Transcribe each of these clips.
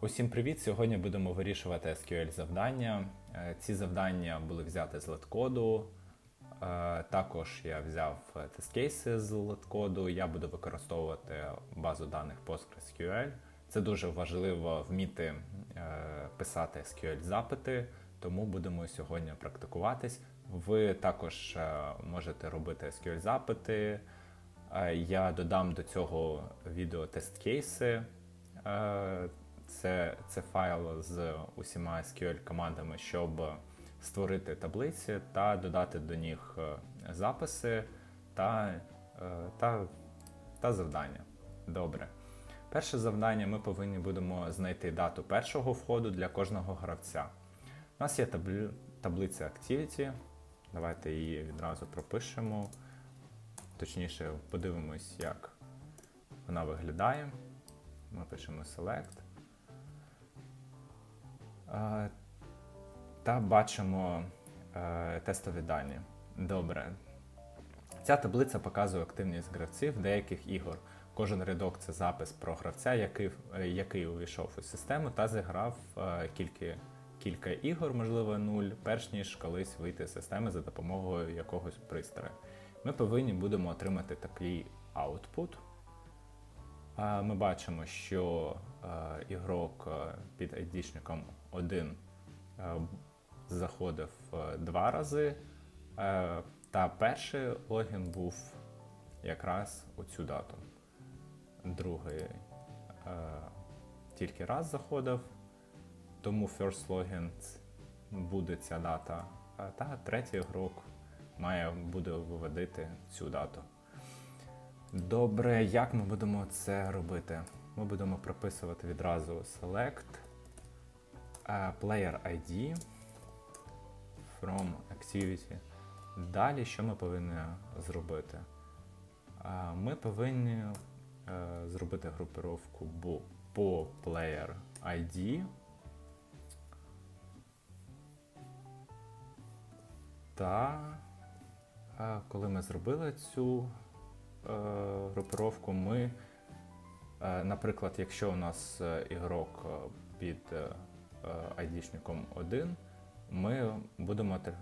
Усім привіт! Сьогодні будемо вирішувати SQL завдання. Е, Ці завдання були взяті з леткоду. Е, Також я взяв тест-кейси з леткоду. Я буду використовувати базу даних PostgreSQL. Це дуже важливо вміти е, писати SQL запити, тому будемо сьогодні практикуватись. Ви також можете робити SQL запити. Я додам до цього відео тест-кейси. Це, це файл з усіма SQL командами, щоб створити таблиці та додати до них е, записи та, е, та, та завдання. Добре. Перше завдання ми повинні будемо знайти дату першого входу для кожного гравця. У нас є таблі, таблиця Activity. Давайте її відразу пропишемо. Точніше, подивимось, як вона виглядає. Ми пишемо Select. Та бачимо е, тестові дані. Добре. Ця таблиця показує активність гравців деяких ігор. Кожен рядок це запис про гравця, який, е, який увійшов у систему та зіграв е, кілька, кілька ігор, можливо, нуль, перш ніж колись вийти з системи за допомогою якогось пристрою. Ми повинні будемо отримати такий output. Ми бачимо, що е, ігрок е, під айдішником 1 е, заходив два рази, та перший логін був якраз у цю дату. Другий тільки раз заходив, тому first login буде ця дата. Та третій ігрок має буде виводити цю дату. Добре, як ми будемо це робити? Ми будемо прописувати відразу select е, player ID from activity. Далі що ми повинні зробити? Е, Ми повинні е, зробити групировку по player ID. Та коли ми зробили цю групировку, ми, е, наприклад, якщо у нас е, ігрок е, під е, е, айдішником 1, ми будемо е,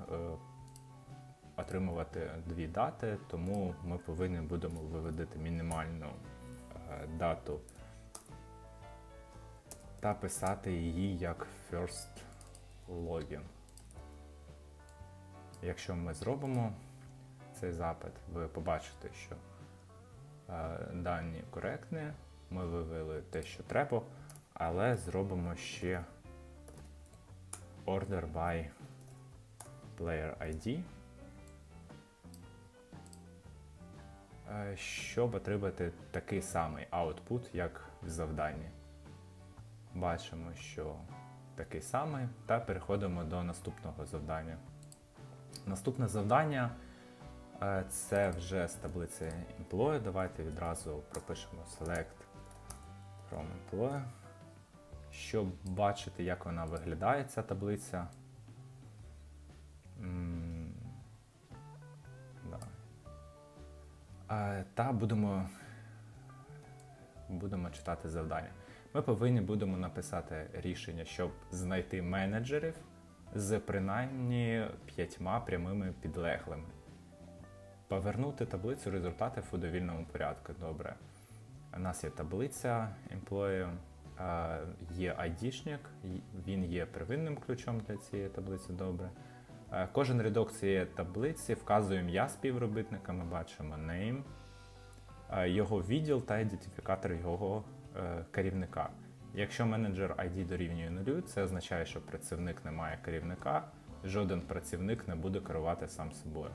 отримувати дві дати, тому ми повинні будемо виводити мінімальну е, дату та писати її як first login. Якщо ми зробимо цей запит, ви побачите, що е, дані коректні, ми вивели те, що треба, але зробимо ще order by player ID, е, щоб отримати такий самий output, як в завданні. Бачимо, що такий самий, та переходимо до наступного завдання. Наступне завдання е, це вже з таблиці Employee. Давайте відразу пропишемо Select from Employee. Щоб бачити, як вона виглядає, ця таблиця. Е, Та будемо, будемо читати завдання. Ми повинні будемо написати рішення, щоб знайти менеджерів з принаймні п'ятьма прямими підлеглими. Повернути таблицю результатів у довільному порядку. Добре. У нас є таблиця employee, є й- він є первинним ключом для цієї таблиці. Добре. Кожен рядок цієї таблиці вказує ім'я співробітника, ми бачимо name, його відділ та ідентифікатор його е, керівника. Якщо менеджер ID дорівнює нулю, це означає, що працівник не має керівника, жоден працівник не буде керувати сам собою.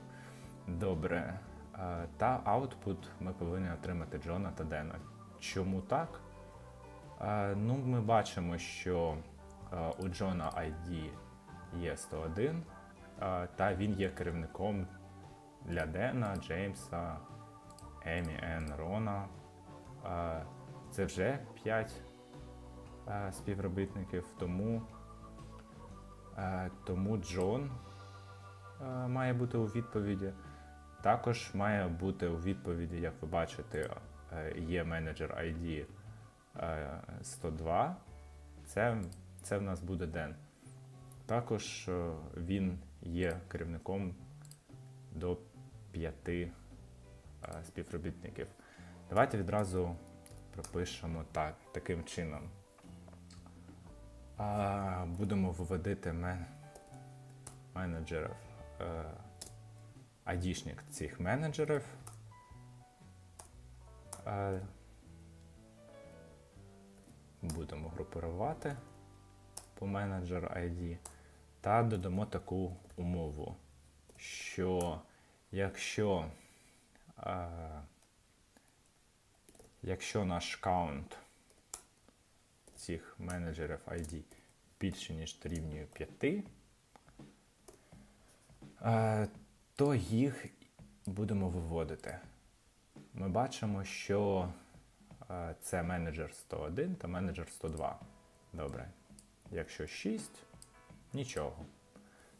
Добре. Е, Та output ми повинні отримати Джона та Дена. Чому так? Е, Ну, ми бачимо, що е, у Джона ID є 101, е, та він є керівником для Дена, Джеймса, Емі, Ен, Рона. Це вже 5 е, співробітників, тому, тому Джон має бути у відповіді. Також має бути у відповіді, як ви бачите, е, є менеджер ID е, 102. Це, це в нас буде Ден. Також е, він є керівником до п'яти е, співробітників. Давайте відразу пропишемо так, таким чином. Будемо виводити мен- менеджерів, е, айдішник цих менеджерів. Е, будемо групувати по менеджер ID та додамо таку умову, що якщо, е, якщо наш каунт цих менеджерів ID більше, ніж дорівнює 5, е, то їх будемо виводити. Ми бачимо, що е, це менеджер 101 та менеджер 102. Добре. Якщо 6, нічого.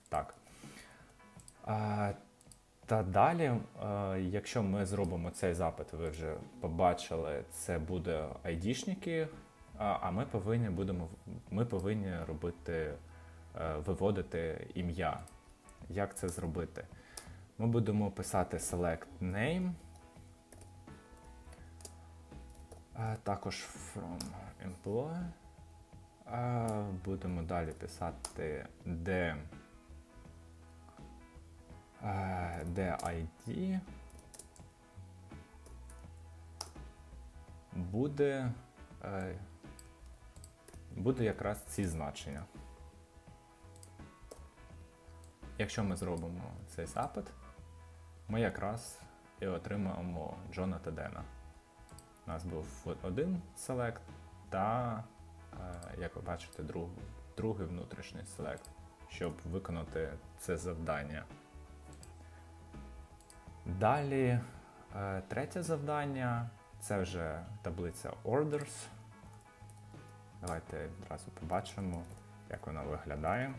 Так. А, та далі, е, якщо ми зробимо цей запит, ви вже побачили, це буде айдішники, а, ми повинні будемо ми повинні робити, е, виводити ім'я. Як це зробити? Ми будемо писати select name. Також from employee. Будемо далі писати де, а, де ID буде, е, буде якраз ці значення. Якщо ми зробимо цей запит, ми якраз і отримаємо Джона та Дена. У нас був один селект та, е, як ви бачите, друг, другий внутрішній селект, щоб виконати це завдання. Далі е, третє завдання це вже таблиця Orders. Давайте одразу побачимо, як вона виглядає.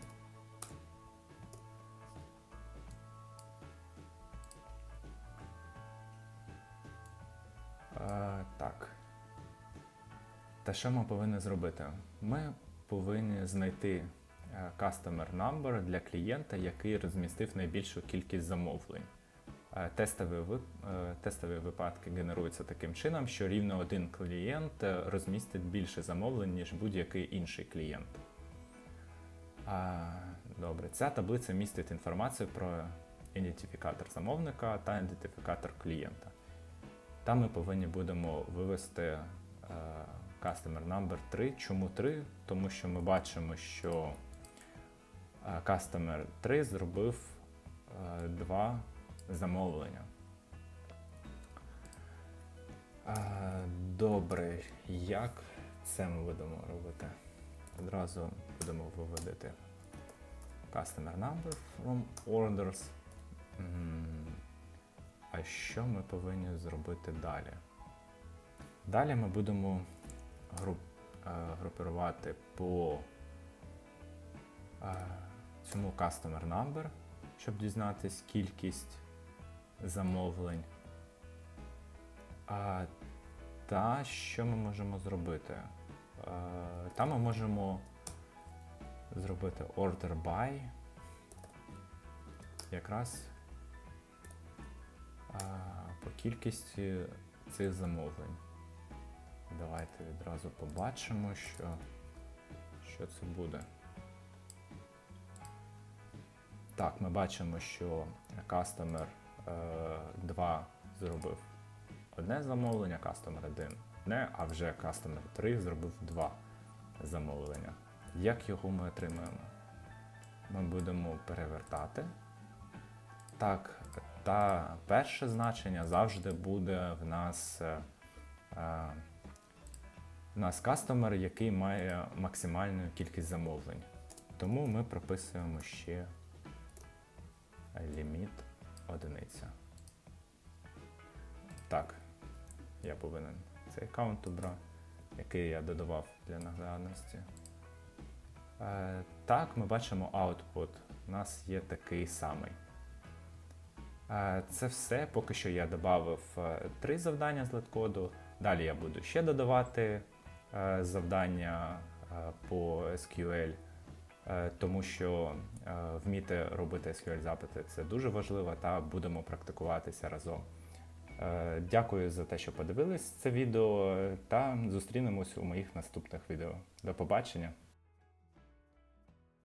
Та що ми повинні зробити? Ми повинні знайти е, customer number для клієнта, який розмістив найбільшу кількість замовлень. Е, Тестові, е, тестові випадки генеруються таким чином, що рівно один клієнт розмістить більше замовлень, ніж будь-який інший клієнт. Добре, ця таблиця містить інформацію про ідентифікатор замовника та ідентифікатор клієнта. Там ми повинні будемо вивести customer number 3. Чому 3? Тому що ми бачимо, що е, customer 3 зробив е, два замовлення. Е, добре, як це ми будемо робити? Одразу будемо виводити customer number from orders. А що ми повинні зробити далі? Далі ми будемо груп, е, групувати по е, цьому customer number, щоб дізнатись кількість замовлень. А, та що ми можемо зробити? Е, Та ми можемо зробити order by. Якраз по кількості цих замовлень. Давайте відразу побачимо, що, що це буде. Так, ми бачимо, що customer е, 2 зробив одне замовлення, customer 1 не, а вже customer 3 зробив два замовлення. Як його ми отримаємо? Ми будемо перевертати. Так, та перше значення завжди буде в нас, е, е, нас кастомер, який має максимальну кількість замовлень. Тому ми прописуємо ще ліміт одиниця. Так, я повинен цей аккаунт обрати, який я додавав для наглядності. Е, так, ми бачимо output. У нас є такий самий. Е, Це все. Поки що я додав три завдання з леткоду. Далі я буду ще додавати е, завдання по SQL, е, тому що е, вміти робити SQL запити це дуже важливо, та будемо практикуватися разом. Е, Дякую за те, що подивились це відео, та зустрінемось у моїх наступних відео. До побачення!